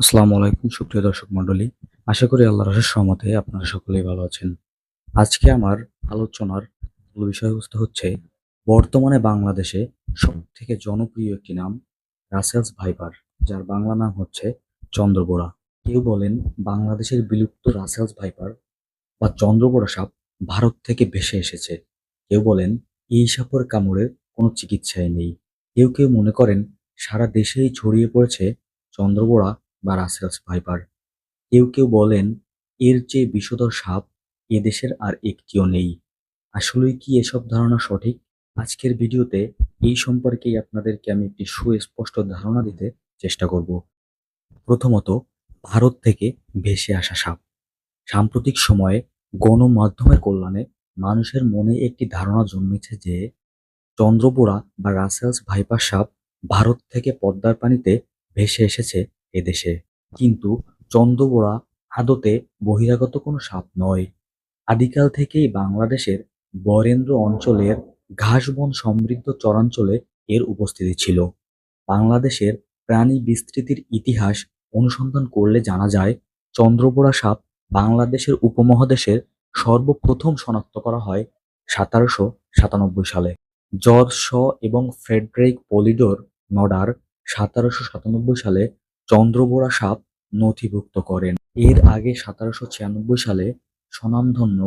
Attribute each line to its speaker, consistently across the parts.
Speaker 1: আসসালামু আলাইকুম, সুপ্রিয় দর্শক মণ্ডলী। আশা করি আল্লাহর রসের সহমতে আপনারা সকলেই ভালো আছেন। আজকে আমার আলোচনার মূল বিষয়বস্তু হচ্ছে, বর্তমানে বাংলাদেশে সব থেকে জনপ্রিয় একটি নাম রাসেলস ভাইপার, যার বাংলা নাম হচ্ছে চন্দ্রবোড়া কেউ বলেন বাংলাদেশের বিলুপ্ত রাসেলস ভাইপার বা চন্দ্রবোড়া সাপ ভারত থেকে ভেসে এসেছে। কেউ বলেন এই সাপের কামড়ের কোনো চিকিৎসাই নেই। কেউ কেউ মনে করেন সারা দেশেই ছড়িয়ে পড়েছে চন্দ্রবোড়া বা রাসেলস ভাইপার। কেউ কেউ বলেন, এর চেয়ে বিষধর সাপ এদেশের আর একটিও নেই। আসলেই কি এসব ধারণা সঠিক? আজকের ভিডিওতে এই সম্পর্কেই আপনাদেরকে আমি একটি সুস্পষ্ট ধারণা দিতে চেষ্টা করব। প্রথমত, ভারত থেকে ভেসে আসা সাপ। সাম্প্রতিক সময়ে গণমাধ্যমের কল্যাণে মানুষের মনে একটি ধারণা জন্মেছে যে চন্দ্রবোড়া বা রাসেলস ভাইপার সাপ ভারত থেকে পদ্মার পানিতে ভেসে এসেছে এদেশে। কিন্তু চন্দ্রবোড়া আদতে বহিরাগত কোনো সাপ নয়। আদিকাল থেকেই বাংলাদেশের বরেন্দ্র অঞ্চলের ঘাসবন সমৃদ্ধ চরাঞ্চলে এর উপস্থিতি ছিল। বাংলাদেশের প্রাণী বিস্তৃতির ইতিহাস অনুসন্ধান করলে জানা যায় চন্দ্রবোড়া সাপ বাংলাদেশের উপমহাদেশের সর্বপ্রথম শনাক্ত করা হয় সতেরোশো সাতানব্বই সালে। জর্জ শ এবং ফ্রেডরিক পলিডোর নডার সতেরোশো সাতানব্বই সালে চন্দ্রবোড়া সাপ নথিভুক্ত করেন। এর আগে সতেরোশো ছিয়ানব্বই সালে স্বনামধন্য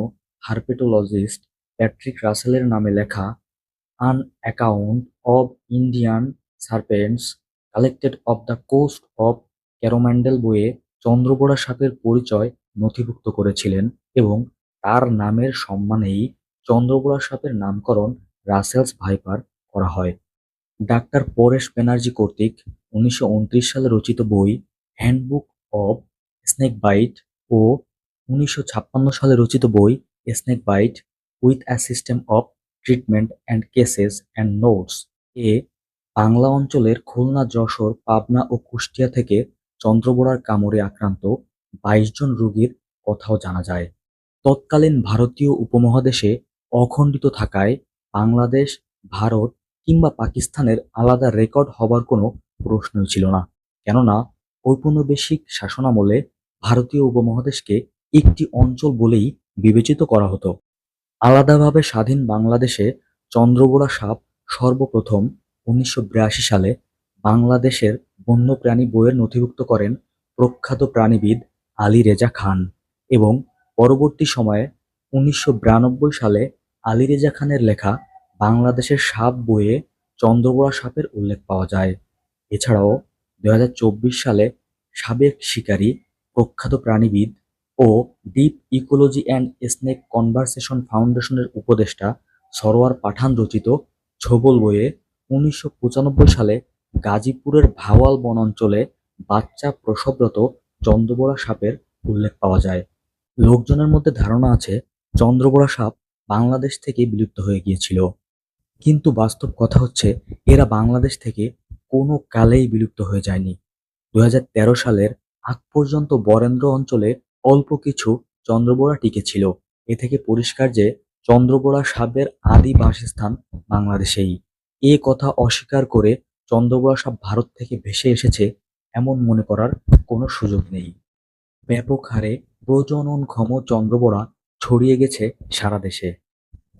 Speaker 1: হার্পেটোলজিস্ট প্যাট্রিক রাসেলের নামে লেখা an account of Indian serpents collected of the coast of Coromandel বইয়ে চন্দ্রবোড়া সাপের পরিচয় নথিভুক্ত করেছিলেন এবং তার নামের সম্মানেই চন্দ্রবোড়া সাপের নামকরণ রাসেলস ভাইপার করা হয়। ডাক্তার পরেশ ব্যানার্জি কর্তৃক উনিশশো উনত্রিশ সালে রচিত বই হ্যান্ডবুক অব স্নেক বাইট ও উনিশশো ছাপ্পান্ন সালে রচিত বই snake bite with a system of treatment and cases and notes এ বাংলা অঞ্চলের খুলনা, যশোর, পাবনা ও কুষ্টিয়া থেকে চন্দ্রবোড়ার কামড়ে আক্রান্ত বাইশ জন রোগীর কথাও জানা যায়। তৎকালীন ভারতীয় উপমহাদেশে অখণ্ডিত থাকায় বাংলাদেশ, ভারত কিংবা পাকিস্তানের আলাদা রেকর্ড হবার কোনো প্রশ্নই ছিল না। কেননা, ঔপনিবেশিক শাসনামলে ভারতীয় উপমহাদেশকে একটি অঞ্চল বলেই বিবেচিত করা হতো। আলাদাভাবে স্বাধীন বাংলাদেশে চন্দ্রবোড়া সাপ সর্বপ্রথম উনিশশো বিরাশি সালে বাংলাদেশের বন্যপ্রাণী বইয়ের নথিভুক্ত করেন প্রখ্যাত প্রাণীবিদ আলী রেজা খান এবং পরবর্তী সময়ে উনিশশো বিরানব্বই সালে আলী রেজা খানের লেখা বাংলাদেশের সাপ বইয়ে চন্দ্রবোড়া সাপের উল্লেখ পাওয়া যায়। এছাড়াও দু হাজার চব্বিশ সালে সাবেক শিকারী, প্রখ্যাত প্রাণীবিদ ও deep ecology and snake conversation ফাউন্ডেশনের উপদেষ্টা সরোয়ার পাঠান রচিত ছোবল বইয়ে উনিশশো পঁচানব্বই সালে গাজীপুরের ভাওয়াল বনাঞ্চলে বাচ্চা প্রসবরত চন্দ্রবোড়া সাপের উল্লেখ পাওয়া যায়। লোকজনের মধ্যে ধারণা আছে চন্দ্রবোড়া সাপ বাংলাদেশ থেকে বিলুপ্ত হয়ে গিয়েছিল। কিন্তু বাস্তব কথা হচ্ছে, এরা বাংলাদেশ থেকে কোনো কালেই বিলুপ্ত হয়ে যায়নি। দু হাজার তেরো সালের আগ পর্যন্ত বরেন্দ্র অঞ্চলে অল্প কিছু চন্দ্রবোড়া টিকেছিল এ থেকে পরিষ্কার যে চন্দ্রবোড়া সাপের আদি বাসস্থান বাংলাদেশেই। এ কথা অস্বীকার করে চন্দ্রবোড়া সাপ ভারত থেকে ভেসে এসেছে এমন মনে করার কোনো সুযোগ নেই। ব্যাপক হারে প্রজননক্ষম চন্দ্রবোড়া ছড়িয়ে গেছে সারা দেশে।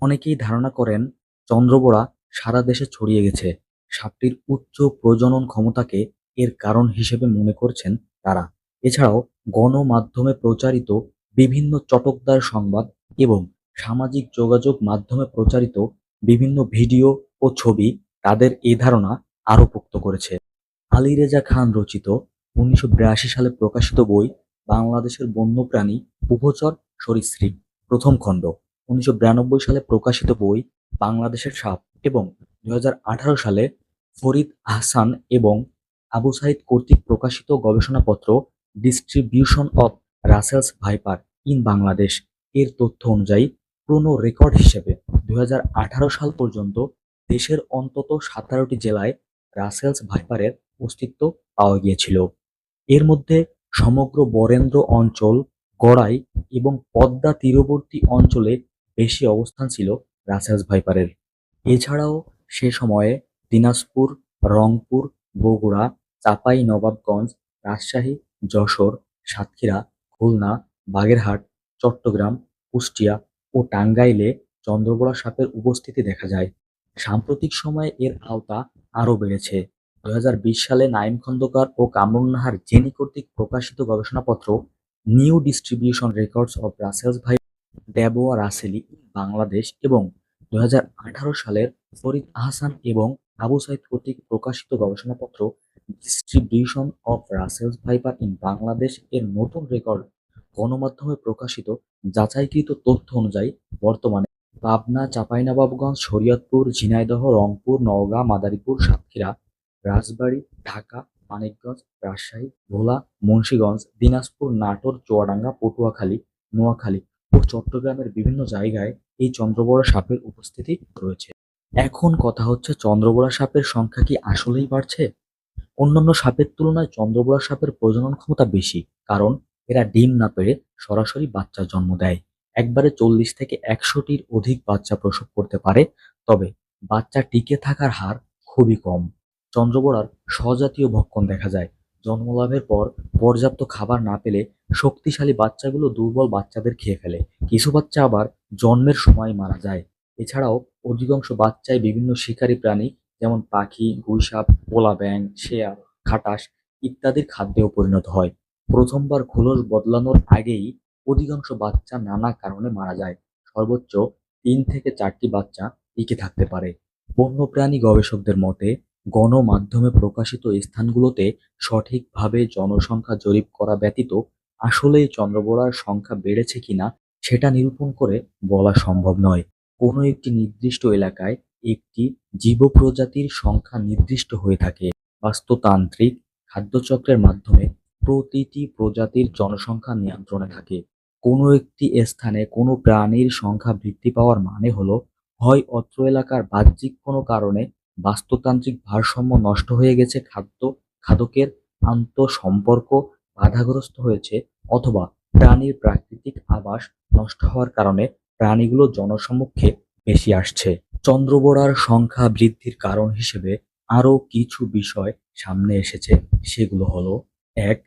Speaker 1: অনেকেই ধারণা করেন চন্দ্রবোড়া সারা দেশে ছড়িয়ে গেছে। সাপটির উচ্চ প্রজনন ক্ষমতাকে এর কারণ হিসেবে মনে করছেন তারা। এছাড়াও গণমাধ্যমে প্রচারিত বিভিন্ন চটকদার সংবাদ এবং সামাজিক যোগাযোগ মাধ্যমে প্রচারিত বিভিন্ন ভিডিও ও ছবি তাদের এই ধারণা আরও পোক্ত করেছে। আলী রেজা খান রচিত উনিশশো বিরাশি সালে প্রকাশিত বই বাংলাদেশের বন্যপ্রাণী, উভচর, সরীসৃপ, প্রথম খণ্ড। উনিশশো বিরানব্বই সালে প্রকাশিত বই বাংলাদেশের সাপ এবং দুই হাজার আঠারো সালে ফরিদ আহসান এবং আবু সাইদ কর্তৃক প্রকাশিত গবেষণাপত্র distribution of Russell's viper in Bangladesh এর তথ্য অনুযায়ী পুরনো রেকর্ড হিসেবে দুই সাল পর্যন্ত দেশের অন্তত সতেরোটি জেলায় রাসেলস ভাইপারের অস্তিত্ব পাওয়া গিয়েছিল। এর মধ্যে সমগ্র বরেন্দ্র অঞ্চল, গড়াই এবং পদ্মা তীরবর্তী অঞ্চলে বেশি অবস্থান ছিল রাসেলস ভাইপারের এছাড়াও সে সময়ে দিনাজপুর রংপুর বগুড়া চাঁপাই নবাবগঞ্জ রাজশাহী যশোর, সাতক্ষীরা, খুলনা, বাগেরহাট, চট্টগ্রাম, কুষ্টিয়া ও টাঙ্গাইলে চন্দ্রবোড়া সাপের উপস্থিতি দেখা যায়। সাম্প্রতিক সময়ে এর আওতা আরও বেড়েছে। দু হাজার বিশ সালে নাঈম খন্দকার ও কামরুন নাহার জেনি কর্তৃক প্রকাশিত গবেষণাপত্র new distribution records of Russell's ভাই ডেবোয়া রাসেলি বাংলাদেশ এবং দুই হাজার আঠারো সালের ফরিদ আহসান এবং আবু সাইদ কর্তৃক প্রকাশিত গবেষণাপত্র distribution of Russell's viper in Bangladesh এর নতুন রেকর্ড গণমাধ্যমে প্রকাশিত যাচাইকৃত তথ্য অনুযায়ী বর্তমানে পাবনা, চাঁপাইনবাবগঞ্জ, শরীয়তপুর, ঝিনাইদহ, রংপুর, নওগাঁ, মাদারীপুর, সাতক্ষীরা, রাজবাড়ী, ঢাকা, মানিকগঞ্জ, রাজশাহী, ভোলা, মুন্সীগঞ্জ দিনাজপুর, নাটোর, চুয়াডাঙ্গা, পটুয়াখালী, নোয়াখালী ও চট্টগ্রামের বিভিন্ন জায়গায় এই চন্দ্রবড়া সাপের উপস্থিতি রয়েছে। এখন কথা হচ্ছে, চন্দ্রবড়া সাপের সংখ্যা কি আসলেই বাড়ছে? অন্যান্য সাপের তুলনায় চন্দ্রবড়া সাপের প্রজনন ক্ষমতা বেশি, কারণ এরা ডিম না পেড়ে সরাসরি বাচ্চা জন্ম দেয়। একবারে চল্লিশ থেকে একশোটির অধিক বাচ্চা প্রসব করতে পারে, তবে বাচ্চা টিকে থাকার হার খুবই কম। চন্দ্রবড়ার স্বজাতীয় ভক্ষণ দেখা যায়। জন্মলাভের পর পর্যাপ্ত খাবার না পেলে শক্তিশালী বাচ্চাগুলো দুর্বল বাচ্চাদের খেয়ে ফেলে। কিছু বাচ্চা আবার জন্মের সময় মারা যায়। এছাড়াও অধিকাংশ বাচ্চায় বিভিন্ন শিকারী প্রাণী যেমন পাখি, গুইসাপ, পোলা ব্যাঙ, শেয়াল, খাটাস ইত্যাদির খাদ্যেও পরিণত হয়। প্রথমবার খোলস বদলানোর আগেই অধিকাংশ বাচ্চা নানা কারণে মারা যায়। সর্বোচ্চ তিন থেকে চারটি বাচ্চা টিকে থাকতে পারে। বন্যপ্রাণী গবেষকদের মতে গণমাধ্যমে প্রকাশিত স্থানগুলোতে সঠিকভাবে জনসংখ্যা জরিপ করা ব্যতীত আসলেই চন্দ্রবোড়ার সংখ্যা বেড়েছে কিনা সেটা নিরূপণ করে বলা সম্ভব নয়। কোনো একটি নির্দিষ্ট এলাকায় একটি জীব প্রজাতির সংখ্যা নির্দিষ্ট হয়ে থাকে। বাস্তুতান্ত্রিক খাদ্যচক্রের মাধ্যমে প্রতিটি প্রজাতির জনসংখ্যা নিয়ন্ত্রণে থাকে। কোনো একটি স্থানে কোনো প্রাণীর সংখ্যা বৃদ্ধি পাওয়ার মানে হলো, হয় অত্র এলাকার বাহ্যিক কোনো কারণে বাস্তুতান্ত্রিক ভারসাম্য নষ্ট হয়ে গেছে, খাদ্য, খাদকের আন্তঃসম্পর্ক বাধাগ্রস্ত হয়েছে অথবা প্রাণীর প্রাকৃতিক আবাস নষ্ট হওয়ার কারণে প্রাণীগুলো জনসমক্ষে বেশি আসছে। চন্দ্রবোড়ার সংখ্যা বৃদ্ধির কারণ হিসেবে আরও কিছু বিষয় সামনে এসেছে সেগুলো হলো, এক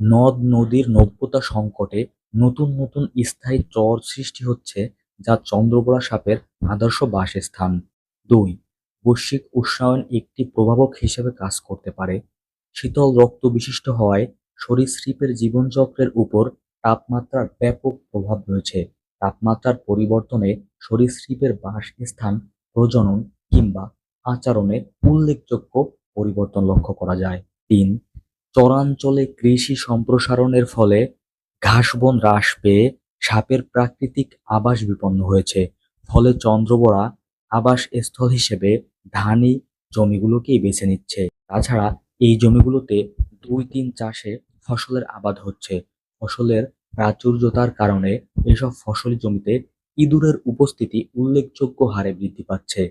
Speaker 1: নদ-নদীর নব্যতা সংকটে নতুন নতুন স্থায়ী চর সৃষ্টি হচ্ছে যা চন্দ্রবোড়া সাপের আদর্শ বাসস্থান। দুই বৈশ্বিক উষ্ণায়ন একটি প্রভাবক হিসেবে কাজ করতে পারে। শীতল রক্ত বিশিষ্ট হওয়ায় সরীসৃপের জীবনচক্রের উপর তাপমাত্রার ব্যাপক প্রভাব রয়েছে। তাপমাত্রার পরিবর্তনে সরীসৃপের বাসস্থান, প্রজনন কিংবা আচরণে উল্লেখযোগ্য পরিবর্তন লক্ষ্য করা যায়। তিন চরাঞ্চলে কৃষি সম্প্রসারণের ফলে ঘাসবন হ্রাস পেয়ে সাপের প্রাকৃতিক আবাস বিপন্ন হয়েছে। ফলে চন্দ্রবোড়া আবাসস্থল হিসেবে ধানি জমিগুলোকেই বেছে নিচ্ছে। তাছাড়া এই জমিগুলোতে দুই তিন চাষে ফসলের আবাদ হচ্ছে। ফসলের প্রাচুর্যতার কারণে এসব ফসলি জমিতে ইঁদুরের উপস্থিতি উল্লেখযোগ্য হারে বৃদ্ধি পাচ্ছে।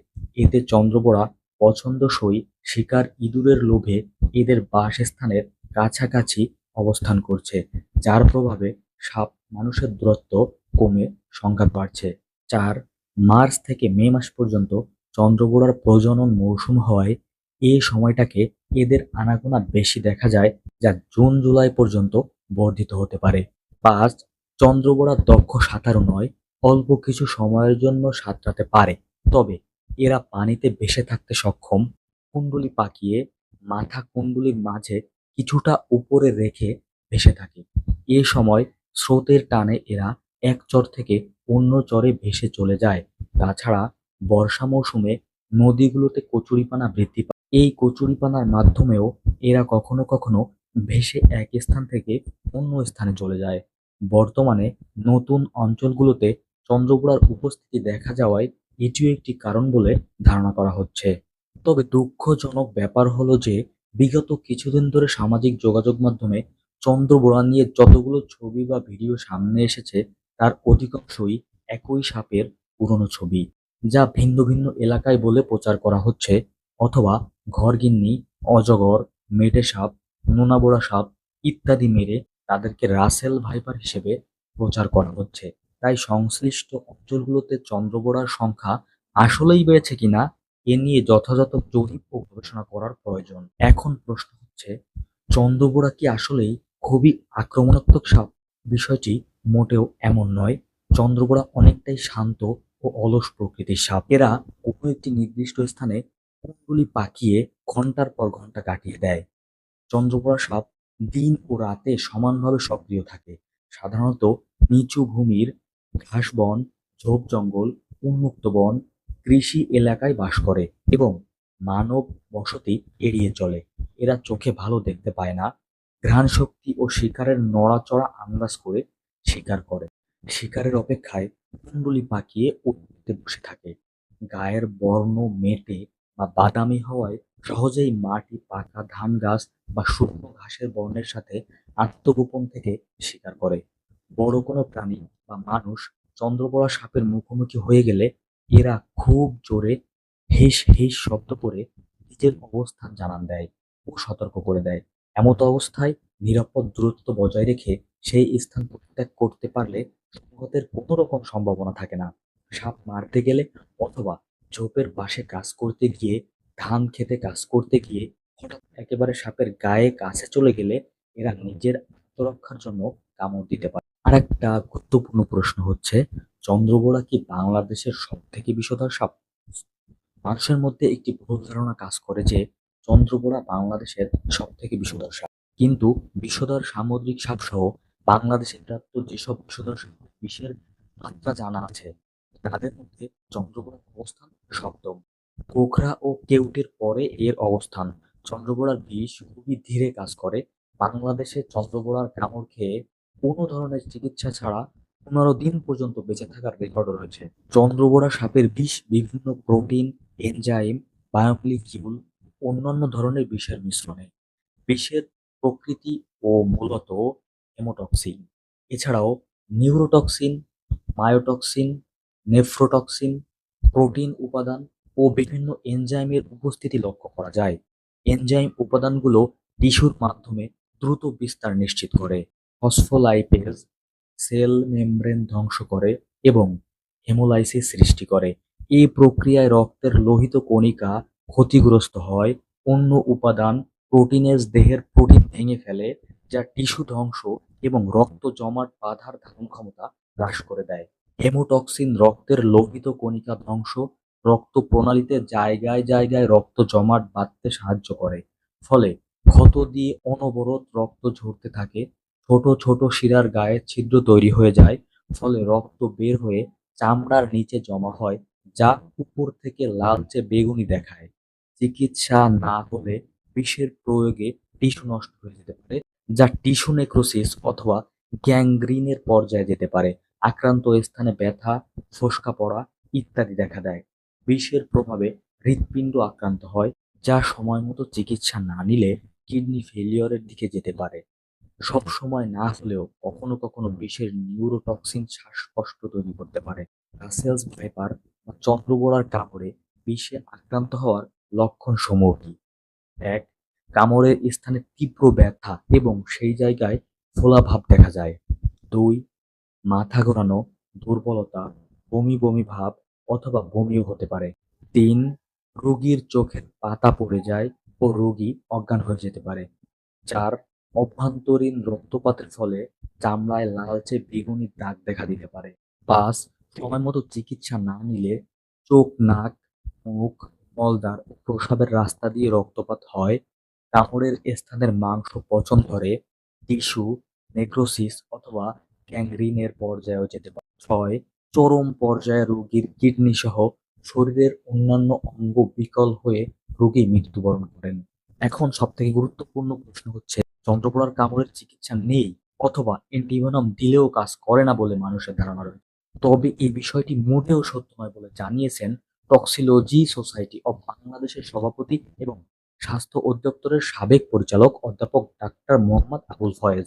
Speaker 1: এতে চন্দ্রবোড়া পছন্দসই শিকার ইঁদুরের লোভে এদের বাসস্থানের কাছাকাছি অবস্থান করছে, যার প্রভাবে সাপ মানুষের দূরত্ব কমে সংখ্যা বাড়ছে। চার মার্চ থেকে মে মাস পর্যন্ত চন্দ্রবোড়ার প্রজনন মৌসুম হওয়ায় এ সময়টাকে এদের আনাগোনা বেশি দেখা যায় যা জুন জুলাই পর্যন্ত বর্ধিত হতে পারে। পাঁচ চন্দ্রবোড়া দক্ষ সাঁতারু নয়, অল্প কিছু সময়ের জন্য সাঁতরাতে পারে। তবে এরা পানিতে ভেসে থাকতে সক্ষম। কুণ্ডলী পাকিয়ে মাথা কুণ্ডলীর মাঝে কিছুটা উপরে রেখে ভেসে থাকে। এ সময় স্রোতের টানে এরা এক চর থেকে অন্য চরে ভেসে চলে যায়। তাছাড়া বর্ষা মৌসুমে নদীগুলোতে কচুরিপানা বৃদ্ধি পায়। এই কচুরিপানার মাধ্যমেও এরা কখনো কখনো ভেসে এক স্থান থেকে অন্য স্থানে চলে যায়। বর্তমানে নতুন অঞ্চলগুলোতে চন্দ্রবোড়ার উপস্থিতি দেখা যাওয়ায় এটিও একটি কারণ বলে ধারণা করা হচ্ছে। তবে দুঃখজনক ব্যাপার হলো যে, বিগত কিছুদিন ধরে সামাজিক যোগাযোগ মাধ্যমে চন্দ্রবোড়া নিয়ে যতগুলো ছবি বা ভিডিও সামনে এসেছে, তার অধিকাংশই একই সাপের পুরনো ছবি। যা ভিন্ন ভিন্ন এলাকায় বলে প্রচার করা হচ্ছে, অথবা ঘরগিন্নি, অজগর মেটে সাপ নোনাবোড়া সাপ ইত্যাদি মেরে তাদেরকে রাসেল ভাইপার হিসেবে প্রচার করা হচ্ছে। তাই সংশ্লিষ্ট অঞ্চলগুলোতে চন্দ্রবোড়ার সংখ্যা আসলেই বেড়েছে কিনা, এ নিয়ে যথাযথ জরিপ ও গবেষণা করার প্রয়োজন। এখন প্রশ্ন হচ্ছে, চন্দ্রবোড়া কি আসলেই খুবই আক্রমণাত্মক সাপ? বিষয়টি মোটেও এমন নয়। চন্দ্রবোড়া অনেকটাই শান্ত ও অলস প্রকৃতির সাপ। এরা কোনো একটি নির্দিষ্ট স্থানে কুণ্ডলি পাকিয়ে ঘণ্টার পর ঘণ্টা কাটিয়ে দেয়। চন্দ্রবোড়া সাপ দিন ও রাতে সমানভাবে সক্রিয় থাকে। সাধারণত নিচু ভূমির ঘাস বন ঝোপ জঙ্গল, উন্মুক্ত বন, কৃষি এলাকায় বাস করে এবং মানব বসতি এড়িয়ে চলে। এরা চোখে ভালো দেখতে পায় না ঘ্রাণ শক্তি ও শিকারের নড়াচড়া আন্দাজ করে শিকার করে। শিকারের অপেক্ষায় কুণ্ডলি পাকিয়ে উঠতে বসে থাকে। গায়ের বর্ণ মেটে বা বাদামি হওয়ায় সহজেই মাটি, পাকা ধান গাছ বা শুকনো ঘাসের বর্ণের সাথে আত্মগোপন থেকে শিকার করে। বড় কোনো প্রাণী বা মানুষ চন্দ্রবড়া সাপের মুখোমুখি হয়ে গেলে এরা খুব জোরে হিস হিস শব্দ করে নিজের অবস্থান জানান দেয় ও সতর্ক করে দেয়। এমত অবস্থায় নিরাপদ দূরত্ব বজায় রেখে সেই স্থান পরিত্যাগ করতে পারলে সংঘাতের কোনো রকম সম্ভাবনা থাকে না। সাপ মারতে গেলে অথবা ঝোপের পাশে কাজ করতে গিয়ে, ধান খেতে কাজ করতে গিয়ে হঠাৎ একেবারে সাপের গায়ে কাছে চলে গেলে এরা নিজের আত্মরক্ষার জন্য কামড় দিতে পারে। আর একটা গুরুত্বপূর্ণ প্রশ্ন হচ্ছে চন্দ্রবোড়া কি বাংলাদেশের সব থেকে বিষধর সাপ? মানুষের মধ্যে একটি ভুল ধারণা কাজ করে যে চন্দ্রবোড়া বাংলাদেশের সব থেকে বিষধর সাপ। কিন্তু বিষধর সামুদ্রিক সাপ সহ বাংলাদেশে প্রাপ্ত যেসব সাপের বিষের মাত্রা জানা আছে, তাদের মধ্যে চন্দ্রবোড়ার অবস্থান সপ্তম। গোখরা ও কেউটের পরে এর অবস্থান। চন্দ্রবোড়ার বিষ খুবই ধীরে কাজ করে। বাংলাদেশে চন্দ্রবোড়ার কামড় খেয়ে কোনো ধরনের চিকিৎসা ছাড়া পনেরো দিন পর্যন্ত বেঁচে থাকার রেকর্ড রয়েছে। চন্দ্রবোড়া সাপের বিষ, বিভিন্ন প্রোটিন, এনজাইম বায়োমলিকিউল অন্যান্য ধরনের বিষের মিশ্রণে। বিষের প্রকৃতি ও মূলত হেমোটক্সিন এছাড়াও নিউরোটক্সিন মায়োটক্সিন নেফ্রোটক্সিন প্রোটিন উপাদান ও বিভিন্ন এনজাইমের উপস্থিতি লক্ষ্য করা যায়। এনজাইম উপাদানগুলো টিস্যুর মাধ্যমে দ্রুত বিস্তার নিশ্চিত করে ফসফোলাইপেজ সেল মেমব্রেন ধ্বংস করে এবং হেমোলাইসিস সৃষ্টি করে। এই প্রক্রিয়ায় রক্তের লোহিত কণিকা ক্ষতিগ্রস্ত হয়, অন্য উপাদান প্রোটিনেজ দেহের প্রোটিন ভেঙে ফেলে, যা টিস্যু ধ্বংস এবং রক্ত জমাট বাঁধার ধারণ ক্ষমতা হ্রাস করে দেয়। হেমোটক্সিন রক্তের লোহিত কণিকা ধ্বংস, রক্ত প্রণালীতে জায়গায় জায়গায় রক্ত জমাট বাঁধতে সাহায্য করে। ফলে ক্ষত দিয়ে অনবরত রক্ত ঝরতে থাকে, ছোট ছোট শিরার গায়ে ছিদ্র তৈরি হয়ে যায়, ফলে রক্ত বের হয়ে চামড়ার নিচে জমা হয়, যা উপর থেকে লালচে বেগুনি দেখায়। চিকিৎসা না হলে বিষের প্রয়োগে টিস্যু নষ্ট হয়ে যেতে পারে। যা টিস্যু নেক্রোসিস অথবা গ্যাংগ্রিনের পর্যায়ে যেতে পারে, আক্রান্ত স্থানে ব্যথা, ফোসকা পড়া ইত্যাদি দেখা দেয়। বিষের প্রভাবে হৃৎপিণ্ড আক্রান্ত হয়, যা সময় মতো চিকিৎসা না নিলে কিডনি ফেলিওরের দিকে যেতে পারে। সব সময় না হলেও কখনো কখনো বিষের নিউরোটক্সিন শ্বাসকষ্ট তৈরি করতে পারে। রাসেলস ভাইপার বা চন্দ্রবোড়ার কামড়ে বিষে আক্রান্ত হওয়ার লক্ষণ সমূহ কি? এক কামড়ের স্থানে তীব্র ব্যথা এবং সেই জায়গায় ফোলা ভাব দেখা যায়। দুই, মাথা ঘোরানো, দুর্বলতা, বমি বমি ভাব অথবা বমিও হতে পারে। তিন, রোগীর চোখের পাতা পড়ে যায় ও রোগী অজ্ঞান হয়ে যেতে পারে। চার, অভ্যন্তরীণ রক্তপাতের ফলে চামড়ায় লালচে বেগুনি দাগ দেখা দিতে পারে। পাঁচ, সময় মতো চিকিৎসা না নিলে চোখ, নাক, মুখ, মলদ্বার ও প্রস্রাবের রাস্তা দিয়ে রক্তপাত হয় কামড়ের স্থানের মাংস পচন ধরে টিস্যু, নেক্রোসিস অথবা গ্যাংগ্রিনের পর্যায়েও যেতে পারে। ছয়, চরম পর্যায়ে রোগীর কিডনি সহ শরীরের অন্যান্য অঙ্গ বিকল হয়ে রোগী মৃত্যুবরণ করেন। এখন সব থেকে গুরুত্বপূর্ণ প্রশ্ন হচ্ছে চন্দ্রপোড়ার কামড়ের চিকিৎসা নেই অথবা অ্যান্টিভেনম দিলেও কাজ করে না বলে মানুষের ধারণা রয়েছে। তবে এই বিষয়টি মোটেও সত্য নয় বলে জানিয়েছেন টক্সিলজি সোসাইটি অব বাংলাদেশের সভাপতি এবং স্বাস্থ্য অধিদপ্তরের সাবেক পরিচালক অধ্যাপক ডাক্তার মোহাম্মদ আবুল ফয়েজ।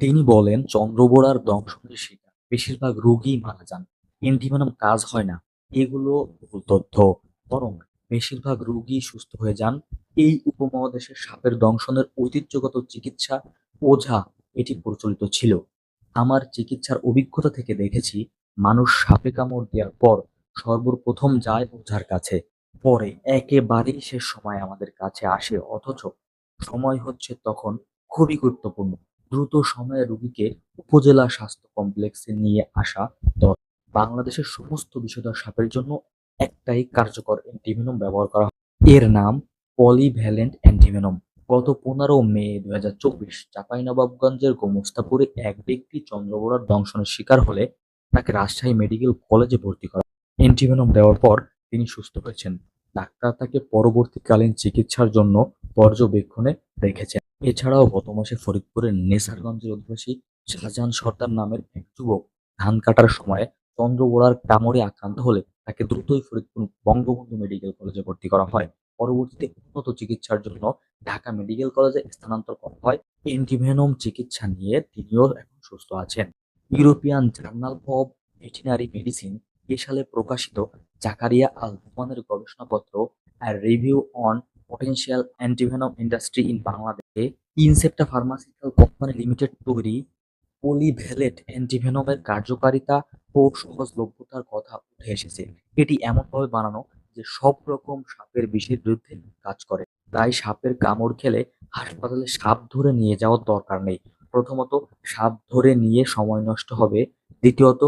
Speaker 1: তিনি বলেন চন্দ্রবোড়ার দংশনের শিকার বেশিরভাগ রোগী মারা যান। অ্যান্টিভেনম কাজ হয় না। এগুলো ভুল তথ্য। বরং বেশিরভাগ রোগী সুস্থ হয়ে যান। এই উপমহাদেশের সাপের দংশনের ঐতিহ্যগত চিকিৎসা ওঝা এটি প্রচলিত ছিল। আমার চিকিৎসার অভিজ্ঞতা থেকে দেখেছি, মানুষ সাপে কামড় দেওয়ার পর সর্বপ্রথম যায় ওঝার কাছে। পরে একেবারেই শেষ সময় আমাদের কাছে আসে, অথচ সময় হচ্ছে তখন খুবই গুরুত্বপূর্ণ। দ্রুত সময়ে রোগীকে উপজেলা স্বাস্থ্য কমপ্লেক্সে নিয়ে আসা দরকার বাংলাদেশের সমস্ত বিষধর সাপের জন্য একটাই কার্যকর অ্যান্টিভেনম ব্যবহার করা হয়। এর নাম পলিভ্যালেন্ট অ্যান্টিভেনম। গত পনেরো মে দুই হাজার চব্বিশ চাঁপাইনবাবগঞ্জের গোমস্তাপুরে এক ব্যক্তি চন্দ্রবোড়ার দংশনের শিকার হলে তাকে রাজশাহী মেডিকেল কলেজে ভর্তি করা অ্যান্টিভেনম দেওয়ার পর তিনি সুস্থ হয়েছেন। ডাক্তার তাকে পরবর্তীকালীন চিকিৎসার জন্য পর্যবেক্ষণে রেখেছেন। এছাড়াও গত মাসে ফরিদপুরের নেসারগঞ্জের অধিবাসী শাহজাহান সর্দার নামের এক যুবক ধান কাটার সময় চন্দ্রবোড়ার কামড়ে আক্রান্ত হলে তাকে দ্রুতই ফরিদপুর বঙ্গবন্ধু মেডিকেল কলেজে ভর্তি করা হয়। পরবর্তীতে উন্নত চিকিৎসার জন্য ঢাকা মেডিকেল কলেজে স্থানান্তর করা হয়। এন্টিভেনম চিকিৎসা নিয়ে তিনিও এখন সুস্থ আছেন। European journal of veterinary medicine এ সালে প্রকাশিত জাকারিয়া আল রহমানের গবেষণাপত্র আর review on potential antivenom industry in বাংলাদেশে ইনসেপ্টা ফার্মাসিউটিক্যাল কোম্পানি লিমিটেড তৈরি পলিভ্যালেট অ্যান্টিভেনমের কার্যকারিতা ও সহজলভ্যতার কথা উঠে এসেছে। এটি এমনভাবে বানানো যে সব রকম সাপের বিষের বিরুদ্ধে কাজ করে। তাই সাপের কামড় খেলে হাসপাতালে সাপ ধরে নিয়ে যাওয়ার দরকার নেই। প্রথমত, সাপ ধরে নিয়ে সময় নষ্ট হবে। দ্বিতীয়ত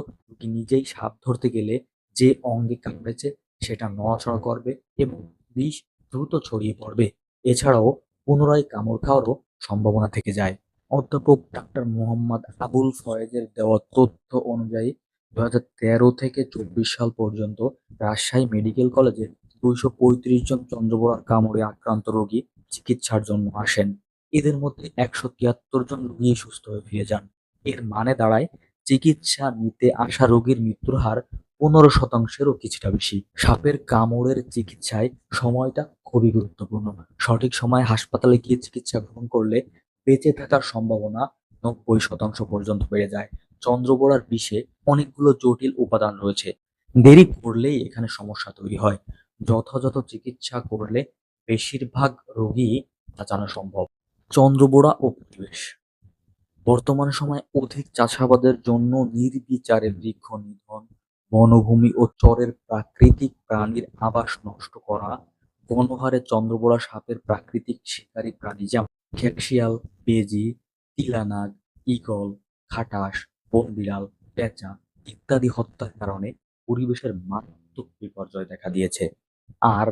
Speaker 1: নিজেই সাপ ধরতে গেলে যে অঙ্গে কামড়েছে সেটা নড়াচড়া করবে এবং বিষ দ্রুত ছড়িয়ে পড়বে। এছাড়াও পুনরায় কামড় খাওয়ারও সম্ভাবনা থেকে যায়। অধ্যাপক ডাক্তার মোহাম্মদ আবুল ফয়েজের দেওয়া তথ্য অনুযায়ী দু হাজার তেরো থেকে চব্বিশ সাল পর্যন্ত রাজশাহী মেডিকেল কলেজে দুইশো পঁয়ত্রিশ জন চন্দ্রবোড়ার কামড়ে আক্রান্ত রোগী চিকিৎসার জন্য আসেন। এদের মধ্যে একশো তিয়াত্তর জন রোগী সুস্থ হয়ে ফিরে যান। এর মানে দাঁড়ায়, চিকিৎসা নিতে আসা রোগীর মৃত্যুর হার পনেরো শতাংশেরও কিছুটা বেশি। সাপের কামড়ের চিকিৎসায় সময়টা খুবই গুরুত্বপূর্ণ। সঠিক সময়ে হাসপাতালে গিয়ে চিকিৎসা গ্রহণ করলে বেঁচে থাকার সম্ভাবনা নব্বই শতাংশ পর্যন্ত বেড়ে যায়। চন্দ্রবোড়ার বিষে অনেকগুলো জটিল উপাদান রয়েছে। দেরি করলেই এখানে সমস্যা তৈরি হয়। যথাযথ চিকিৎসা করলে বেশিরভাগ রোগী বাঁচানো সম্ভব। চন্দ্রবোড়া ও পরিবেশ। বর্তমান সময়ে অধিক চাষাবাদের জন্য নির্বিচারে বৃক্ষ নিধন বনভূমি ও চরের প্রাকৃতিক প্রাণীর আবাস নষ্ট করা গণহারে চন্দ্রবোড়া সাপের প্রাকৃতিক শিকারী প্রাণী যেমন খেকশিয়াল, বেজি, তিলানাগ, ঈগল খাটাস বনবিড়াল পেঁচা ইত্যাদি হত্যার কারণে পরিবেশের মারাত্মক বিপর্যয় দেখা দিয়েছে। আর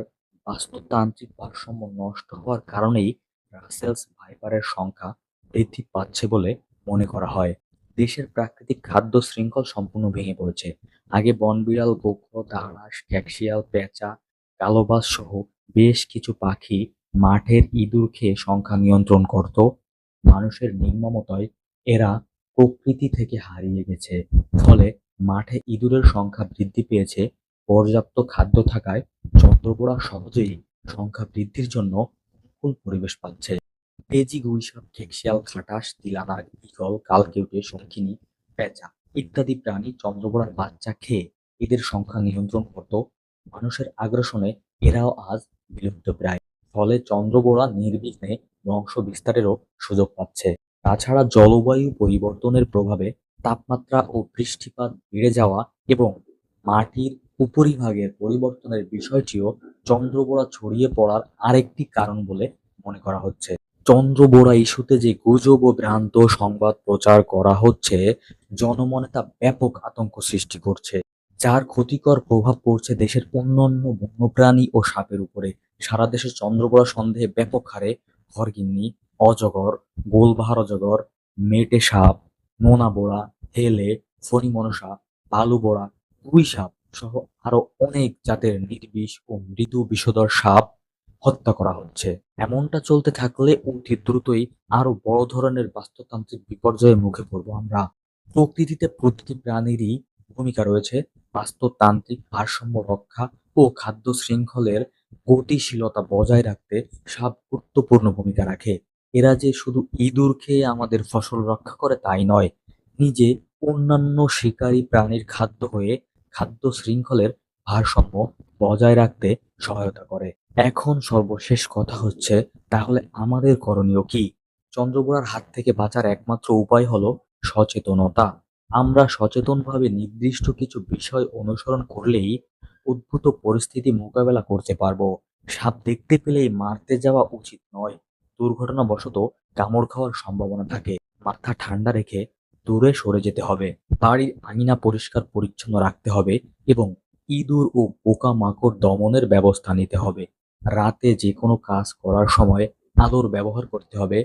Speaker 1: বাস্তুতান্ত্রিক ভারসাম্য নষ্ট হওয়ার কারণেই রাসেলস ভাইপারের সংখ্যা বৃদ্ধি পাচ্ছে বলে মনে করা হয়। দেশের প্রাকৃতিক খাদ্য শৃঙ্খল সম্পূর্ণ ভেঙে পড়েছে। আগে বনবিড়াল গোখো দারাস ক্যাকশিয়াল, পেঁচা, কালোবাস সহ বেশ কিছু পাখি মাঠের ইঁদুর খেয়ে সংখ্যা নিয়ন্ত্রণ করত। মানুষের নির্মমতায় এরা প্রকৃতি থেকে হারিয়ে গেছে। ফলে মাঠে ইঁদুরের সংখ্যা বৃদ্ধি পেয়েছে। পর্যাপ্ত খাদ্য থাকায় চন্দ্রপোড়া সহজেই সংখ্যা বৃদ্ধির জন্য অনুকূল পরিবেশ পাচ্ছে। পেজি গুইসাপ খেকশিয়াল খাটাস তিলানাগ ঈগল, কালকেউটে শঙ্খিনী পেঁচা ইত্যাদি প্রাণী চন্দ্রপোড়ার বাচ্চা খেয়ে এদের সংখ্যা নিয়ন্ত্রণ করত। মানুষের আগ্রাসনে এরাও আজ বিলুপ্ত প্রায়। ফলে চন্দ্রবোড়া নির্বিঘ্নে বংশ বিস্তারেরও সুযোগ পাচ্ছে। তাছাড়া জলবায়ু পরিবর্তনের প্রভাবে তাপমাত্রা ও বৃষ্টিপাত বেড়ে যাওয়া এবং মাটির উপরিভাগের পরিবর্তনের বিষয়টিও চন্দ্রবোড়া ছড়িয়ে পড়ার আরেকটি কারণ বলে মনে করা হচ্ছে। চন্দ্রবোড়া ইস্যুতে যে গুজব ও ভ্রান্ত সংবাদ প্রচার করা হচ্ছে, জনমনে তা ব্যাপক আতঙ্ক সৃষ্টি করছে, যার ক্ষতিকর প্রভাব পড়ছে দেশের অন্যান্য বন্যপ্রাণী ও সাপের উপরে। সারা দেশে চন্দ্রবোড়া সন্দেহে ব্যাপক হারে ঘরগিন্নি, অজগর, গোলবাহার অজগর, মেটে সাপ নোনা বোড়া হেলে, ফণিমনসা বালুবোড়া গুই সাপ সহ আরও অনেক জাতের নির্বিষ ও মৃদু বিষধর সাপ হত্যা করা হচ্ছে। এমনটা চলতে থাকলে অতি দ্রুতই আরও বড় ধরনের বাস্তুতান্ত্রিক বিপর্যয়ের মুখে পড়ব আমরা। প্রকৃতিতে প্রতিটি প্রাণীরই ভূমিকা রয়েছে। বাস্তুতান্ত্রিক ভারসাম্য রক্ষা ও খাদ্য শৃঙ্খলের গতিশীলতা বজায় রাখতে সাপ গুরুত্বপূর্ণ ভূমিকা রাখে। এরা যে শুধু ইঁদুর খেয়ে আমাদের ফসল রক্ষা করে তাই নয়, নিজে অন্যান্য শিকারী প্রাণীর খাদ্য হয়ে খাদ্য শৃঙ্খলের ভারসাম্য বজায় রাখতে সহায়তা করে। এখন সর্বশেষ কথা হচ্ছে, তাহলে আমাদের করণীয় কি? চন্দ্রবোড়ার হাত থেকে বাঁচার একমাত্র উপায় হলো সচেতনতা। আমরা সচেতনভাবে নির্দিষ্ট কিছু বিষয় অনুসরণ করলেই উদ্ভূত পরিস্থিতি মোকাবেলা করতে পারব। সাপ দেখতে পেলেই মারতে যাওয়া উচিত নয়। দুর্ঘটনাবশত কামড় খাওয়ার সম্ভাবনা থাকে। মাথা ঠান্ডা রেখে দূরে সরে যেতে হবে। বাড়ির আঙিনা পরিষ্কার পরিচ্ছন্ন রাখতে হবে এবং ইঁদুর ও পোকামাকড় দমনের ব্যবস্থা নিতে হবে। রাতে যে কোনো কাজ করার সময় আলোর ব্যবহার করতে হবে।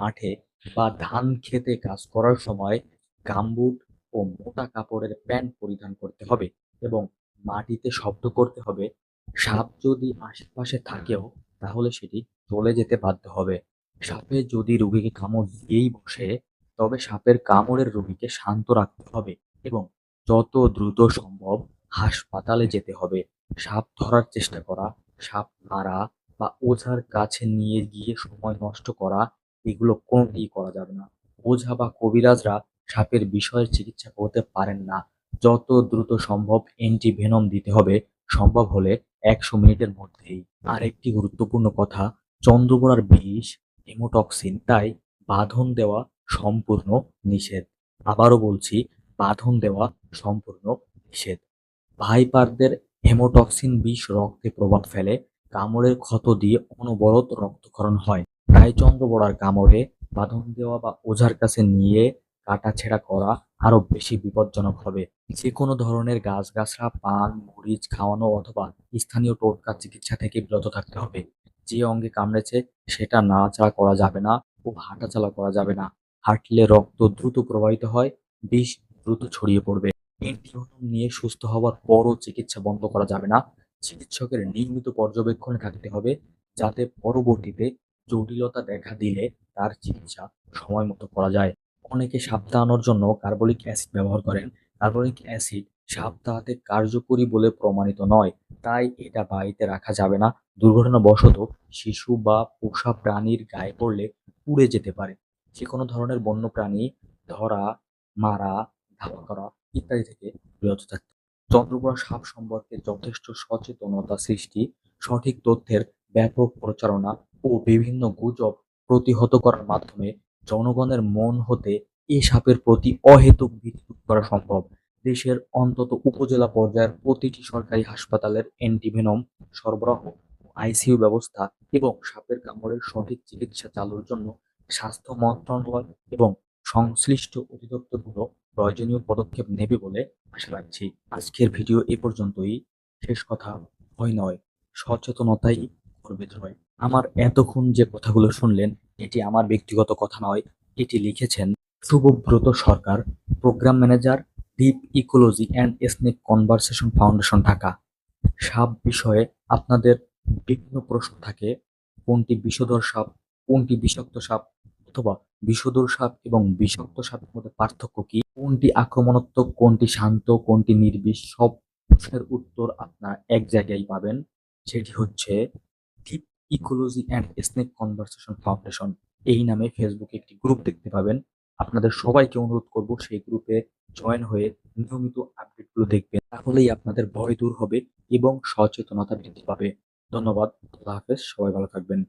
Speaker 1: মাঠে বা ধান খেতে কাজ করার সময় গামবুট ও মোটা কাপড়ের প্যান্ট পরিধান করতে হবে এবং মাটিতে শব্দ করতে হবে। সাপ যদি আশেপাশে থাকেও তাহলে সেটি চলে যেতে বাধ্য হবে। সাপে যদি রুগীকে কামড় দিয়েই বসে, তবে সাপের কামড়ের রুগীকে শান্ত রাখতে হবে এবং যত দ্রুত সম্ভব হাসপাতালে যেতে হবে। সাপ ধরার চেষ্টা করা সাপ মারা বা ওঝার কাছে নিয়ে গিয়ে সময় নষ্ট করা, এগুলো কোনোটিই করা যাবে না। ওঝা বা কবিরাজরা সাপের বিষয়ের চিকিৎসা করতে পারেন না। যত দ্রুত সম্ভব অ্যান্টিভেনম দিতে হবে, সম্ভব হলে একশো মিনিটের মধ্যেই। আরেকটি গুরুত্বপূর্ণ কথা চন্দ্রবোড়ার বিষ হেমোটক্সিন তাই বাঁধন দেওয়া সম্পূর্ণ নিষেধ। আবারও বলছি, বাঁধন দেওয়া সম্পূর্ণ নিষেধ। ভাইপারদের হেমোটক্সিন বিষ রক্তে প্রভাব ফেলে, কামড়ের ক্ষত দিয়ে অনবরত রক্তক্ষরণ হয়। তাই চন্দ্রবোড়ার কামড়ে বাঁধন দেওয়া বা ওঝার কাছে নিয়ে কাটাছেঁড়া করা আরও বেশি বিপজ্জনক হবে। যে কোনো ধরনের গাছগাছরা পান, মরিচ খাওয়ানো অথবা স্থানীয় টোটকা চিকিৎসা থেকে বিরত থাকতে হবে। যে অঙ্গে কামড়েছে, সেটা নাড়াচাড়া করা যাবে না ও হাঁটাচলা করা যাবে না। হাঁটলে রক্ত দ্রুত প্রবাহিত হয়, বিষ দ্রুত ছড়িয়ে পড়বে। অ্যান্টিভেনম নিয়ে সুস্থ হওয়ার পরও চিকিৎসা বন্ধ করা যাবে না। চিকিৎসকের নিয়মিত পর্যবেক্ষণে থাকতে হবে যাতে পরবর্তীতে জটিলতা দেখা দিলে তার চিকিৎসা সময় মতো করা যায়। অনেকে সাপ তাড়ানোর জন্য কার্বলিক অ্যাসিড ব্যবহার করেন। কার্বলিক অ্যাসিড সাপ তাড়াতে কার্যকরী বলে প্রমাণিত নয়, তাই এটা বাড়িতে রাখা যাবে না। দুর্ঘটনাবশত শিশু বা পোষা প্রাণীর গায়ে পড়লে পুড়ে যেতে পারে। যে কোনো ধরনের বন্য প্রাণী ধরা, মারা, ধাওয়া করা ইত্যাদি থেকে বিরত থাকতে। চন্দ্রপুরা সাপ সম্পর্কে যথেষ্ট সচেতনতা সৃষ্টি, সঠিক তথ্যের ব্যাপক প্রচারণা ও বিভিন্ন গুজব প্রতিহত করার মাধ্যমে জনগণের মন হতে এ সাপের প্রতি অহেতুক ভীতি দূর করা সম্ভব দেশের অন্তত উপজেলা পর্যায়ের প্রতিটি সরকারি হাসপাতালের অ্যান্টিভেনম সরবরাহ, আইসিইউ ব্যবস্থা এবং সাপের কামড়ের সঠিক চিকিৎসা চালুর জন্য স্বাস্থ্য মন্ত্রণালয় এবং সংশ্লিষ্ট অধিদপ্তরগুলো প্রয়োজনীয় পদক্ষেপ নেবে বলে আশা রাখছি। আজকের ভিডিও এ পর্যন্তই। শেষ কথা ভয় নয়, সচেতনতাই করবে জয় আমার এতক্ষণ যে কথাগুলো শুনলেন, এটি আমার ব্যক্তিগত কথা নয়, এটি লিখেছেন Shubhabrata Sarkar, program manager, deep ecology and snake conversation foundation, Dhaka. সাপ বিষয়ে আপনাদের বিভিন্ন প্রশ্ন থাকে, কোনটি বিষধর সাপ, কোনটি বিষাক্ত সাপ অথবা বিষধর সাপ এবং বিষাক্ত সাপের মধ্যে পার্থক্য কি? কোনটি আক্রমণাত্মক, কোনটি শান্ত, কোনটি নির্বিষ? সব প্রশ্নের উত্তর আপনারা এক জায়গায় পাবেন। সেটি হচ্ছে deep ecology and snake conversation foundation এই নামে ফেসবুকে একটি গ্রুপ দেখতে পাবেন। আপনাদের সবাইকে অনুরোধ করব সেই গ্রুপে জয়েন হয়ে নিয়মিত আপডেটগুলো দেখবেন। তাহলেই আপনাদের ভয় দূর হবে এবং সচেতনতা বৃদ্ধি পাবে। ধন্যবাদ। আল্লাহ হাফেজ। সবাই ভালো থাকবেন।